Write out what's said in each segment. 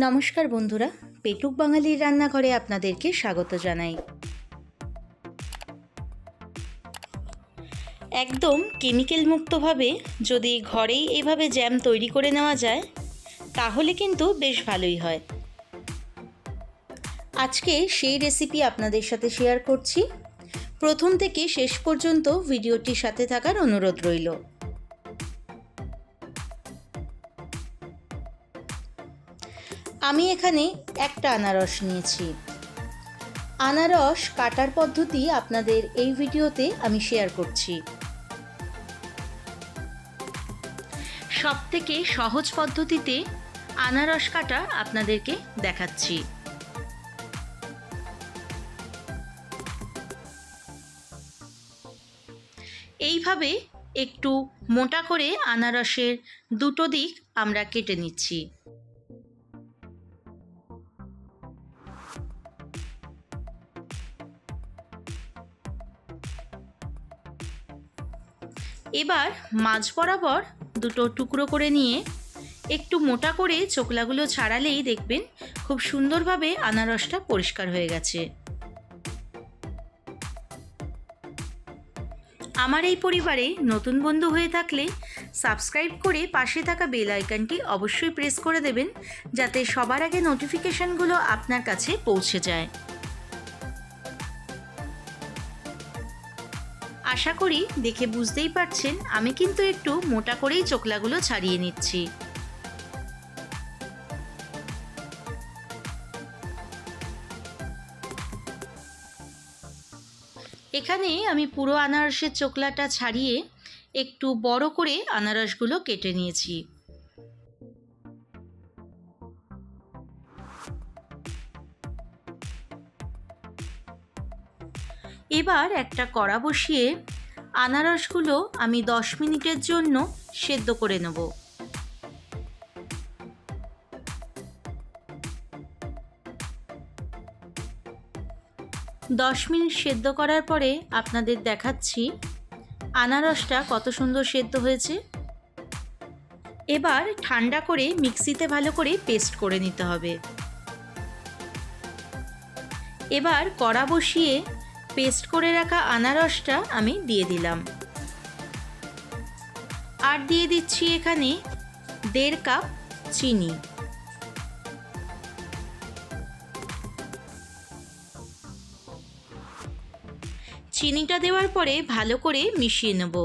নমস্কার বন্ধুরা, পেটুক বাঙালির রান্নাঘরে আপনাদেরকে স্বাগত জানাই। একদম কেমিক্যাল মুক্তভাবে যদি ঘরেই এইভাবে জ্যাম তৈরি করে নেওয়া যায়, তাহলে কিন্তু বেশ ভালোই হয়। আজকে সেই রেসিপি আপনাদের সাথে শেয়ার করছি। প্রথম থেকে শেষ পর্যন্ত ভিডিওটির সাথে থাকার অনুরোধ রইল। আমি এখানে একটা আনারস নিয়েছি। আনারস কাটার পদ্ধতি আপনাদের এই ভিডিওতে আমি শেয়ার করছি। সব থেকে সহজ পদ্ধতিতে আনারস কাটা আপনাদেরকে দেখাচ্ছি। এইভাবে একটু মোটা করে আনারসের দুটো দিক আমরা কেটে নিচ্ছি। এবার মাঝ বরাবর দুটো টুকরো করে নিয়ে একটু মোটা করে চোকলাগুলো ছাড়ালেই দেখবেন খুব সুন্দরভাবে আনারসটা পরিষ্কার হয়ে গেছে। আমার এই পরিবারে নতুন বন্ধু হয়ে থাকলে সাবস্ক্রাইব করে পাশে থাকা বেল আইকনটি অবশ্যই প্রেস করে দেবেন, যাতে সবার আগে নোটিফিকেশানগুলো আপনার কাছে পৌঁছে যায়। আশা করি দেখে বুঝতেই পারছেন, আমি কিন্তু একটু মোটা করেই চোকলাগুলো ছাড়িয়ে নিচ্ছি। এখানে আমি পুরো আনারসের চোকলাটা ছাড়িয়ে একটু বড় করে আনারসগুলো কেটে নিয়েছি। এবার একটা কড়া বসিয়ে আনারসগুলো আমি দশ মিনিটের জন্য সেদ্ধ করে নেব। দশ মিনিট সেদ্ধ করার পরে আপনাদের দেখাচ্ছি আনারসটা কত সুন্দর সেদ্ধ হয়েছে। এবার ঠান্ডা করে মিক্সিতে ভালো করে পেস্ট করে নিতে হবে। এবার কড়া বসিয়ে পেস্ট করে রাখা আনারসটা আমি দিয়ে দিলাম। আর দিয়ে দিচ্ছি এখানে দেড় কাপ চিনি। চিনিটা দেওয়ার পরে ভালো করে মিশিয়ে নেব।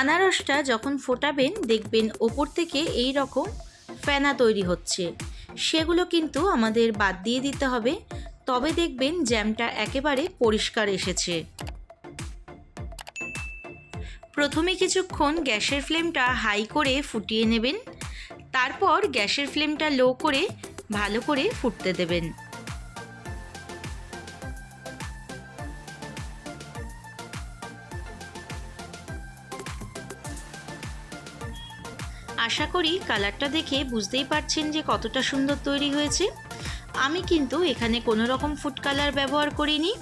আনারসটা যখন ফোটাবেন, দেখবেন ওপর থেকে এই রকম ফেনা তৈরি হচ্ছে। সেগুলো কিন্তু আমাদের বাদ দিয়ে দিতে হবে। তবে দেখবেন জ্যামটা একেবারে পরিষ্কার এসেছে। প্রথমে কিছুক্ষণ গ্যাসের ফ্লেমটা হাই করে ফুটিয়ে নেবেন। তারপর গ্যাসের ফ্লেমটা লো করে ভালো করে ফুটতে দেবেন। আশা করি কালারটা দেখে বুঝতেই পারছেন যে কতটা সুন্দর তৈরি হয়েছে। আমি কিন্তু এখানে কোনো রকম ফুড কালার ব্যবহার করিনি।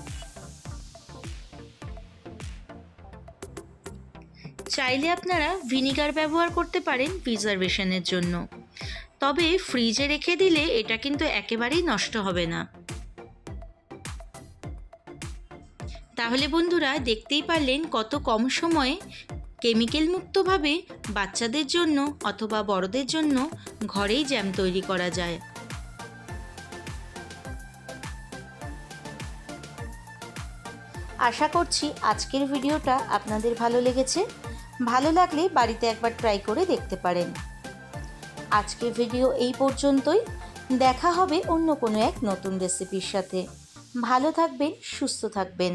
চাইলে আপনারা ভিনিগার ব্যবহার করতে পারেন প্রিজারভেশনের জন্য। তবে ফ্রিজে রেখে দিলে এটা কিন্তু একেবারেই নষ্ট হবে না। তাহলে বন্ধুরা, দেখতেই পারলেন কত কম সময়ে কেমিক্যাল মুক্তভাবে বাচ্চাদের জন্য অথবা বড়দের জন্য ঘরেই জ্যাম তৈরি করা যায়। আশা করছি আজকের ভিডিওটা আপনাদের ভালো লেগেছে। ভালো লাগলে বাড়িতে একবার ট্রাই করে দেখতে পারেন। আজকের ভিডিও এই পর্যন্তই। দেখা হবে অন্য কোনো এক নতুন রেসিপির সাথে। ভালো থাকবেন, সুস্থ থাকবেন।